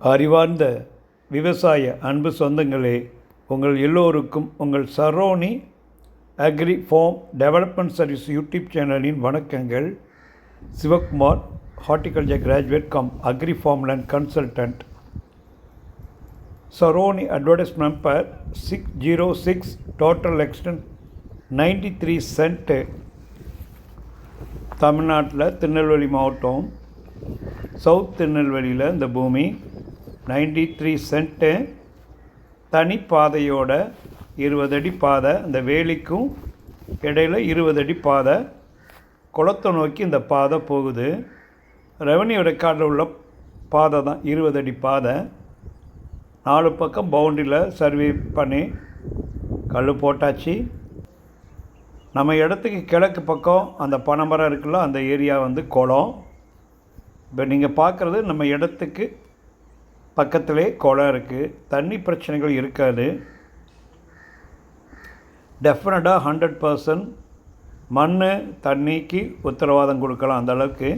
அறிவார்ந்த விவசாய அன்பு சொந்தங்களே உங்கள் எல்லோருக்கும் உங்கள் Saroni agri farm development service YouTube சேனலின் வணக்கங்கள். Sivakumar horticulture graduate cum agri farmland consultant. Saroni advertise number six zero six total extent ninety three cent. தமிழ்நாட்டில் திருநெல்வேலி மாவட்டம் சவுத் திருநெல்வேலியில் இந்த பூமி. நைன்டி த்ரீ சென்ட்டு தனிப்பாதையோட இருபது அடி பாதை அந்த வேலிக்கும் இடையில் இருபது அடி பாதை குளத்தை நோக்கி இந்த பாதை போகுது. ரெவன்யூ ரெக்கார்டில் உள்ள பாதை தான் இருபது அடி பாதை. நாலு பக்கம் பவுண்டரியில் சர்வே பண்ணி கல் போட்டாச்சு. நம்ம இடத்துக்கு கிழக்கு பக்கம் அந்த பனைமரம் இருக்குல்ல அந்த ஏரியா வந்து குளம். இப்போ நீங்கள் பார்க்குறது நம்ம இடத்துக்கு பக்கத்திலே குளம் இருக்குது தண்ணி பிரச்சனைகள் இருக்காது. டெஃபினட்டாக ஹண்ட்ரட் பர்சன்ட் மண் தண்ணிக்கு உத்தரவாதம் கொடுக்கலாம் அந்தளவுக்கு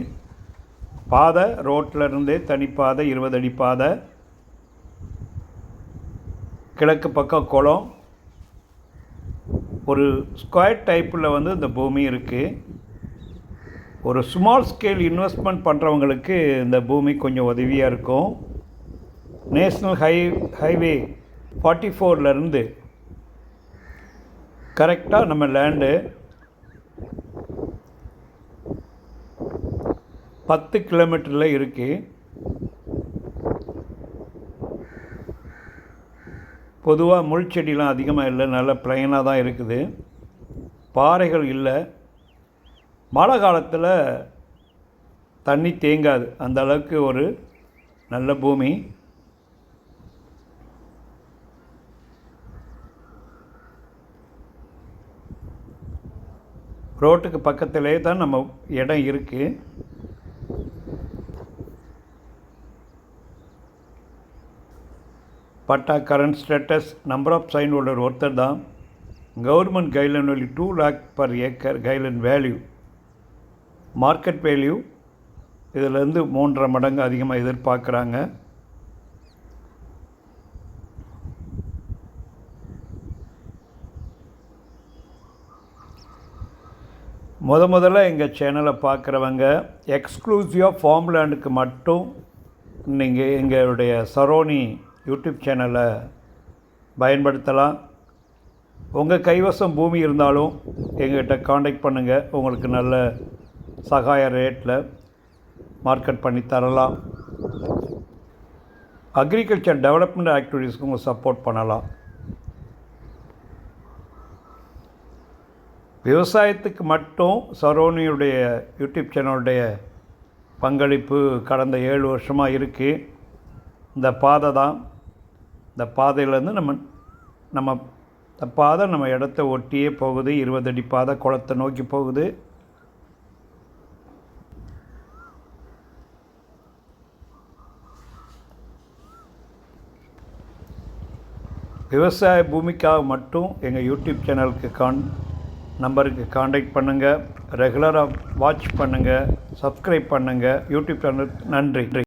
பாதை ரோட்டில் இருந்தே தனிப்பாதை இருபது அடி பாதை. கிழக்கு பக்கம் குளம். ஒரு ஸ்கொயர் டைப்பில் வந்து இந்த பூமி இருக்குது ஒரு ஸ்மால் ஸ்கேல் இன்வெஸ்ட்மெண்ட் பண்ணுறவங்களுக்கு இந்த பூமி கொஞ்சம் உதவியாக இருக்கும். நேஷ்னல் ஹை ஹைவே ஃபார்ட்டி ஃபோர்லேருந்து கரெக்டாக நம்ம லேண்டு பத்து கிலோமீட்டரில் இருக்குது பொதுவாக முள் செடிலாம் அதிகமாக இல்லை நல்ல பிளைனாக தான் இருக்குது. பாறைகள் இல்லை. மழை காலத்தில் தண்ணி தேங்காது. அந்த அளவுக்கு ஒரு நல்ல பூமி. ரோட்டுக்கு பக்கத்திலே தான் நம்ம இடம் இருக்குது பட்டா current status number of sign holder ஒருத்தர் தான். Government guideline value two lakh per acre guideline value market value இதிலேருந்து மூன்றரை மடங்கு அதிகமாக எதிர்பார்க்குறாங்க. முத முதல்ல எங்கள் சேனலை பார்க்குறவங்க எக்ஸ்க்ளூசிவாக ஃபார்ம்லேண்டுக்கு மட்டும் நீங்கள் எங்களுடைய சரோனி யூடியூப் சேனலை பயன்படுத்தலாம். உங்கள் கைவசம் பூமி இருந்தாலும் எங்கள்கிட்ட காண்டாக்ட் பண்ணுங்கள் உங்களுக்கு நல்ல சகாய ரேட்டில் மார்க்கெட் பண்ணி தரலாம். அக்ரிகல்ச்சர் டெவலப்மெண்ட் ஆக்டிவிட்டீஸ்க்கு உங்கள் சப்போர்ட் பண்ணலாம். விவசாயத்துக்கு மட்டும் சரோனியுடைய யூடியூப் சேனலுடைய பங்களிப்பு கடந்த ஏழு வருஷமாக இருக்குது இந்த பாதை தான். இந்த பாதையிலேருந்து நம்ம நம்ம இந்த பாதை நம்ம இடத்த ஒட்டியே போகுது. இருபது அடி பாதை குளத்தை நோக்கி போகுது. விவசாய பூமிக்காக மட்டும் எங்கள் யூடியூப் சேனலுக்கு கான் நம்பருக்கு காண்டாக்ட் பண்ணுங்கள் ரெகுலராக வாட்ச் பண்ணுங்கள் சப்ஸ்கிரைப் பண்ணுங்கள் யூடியூப் சேனல் நன்றி.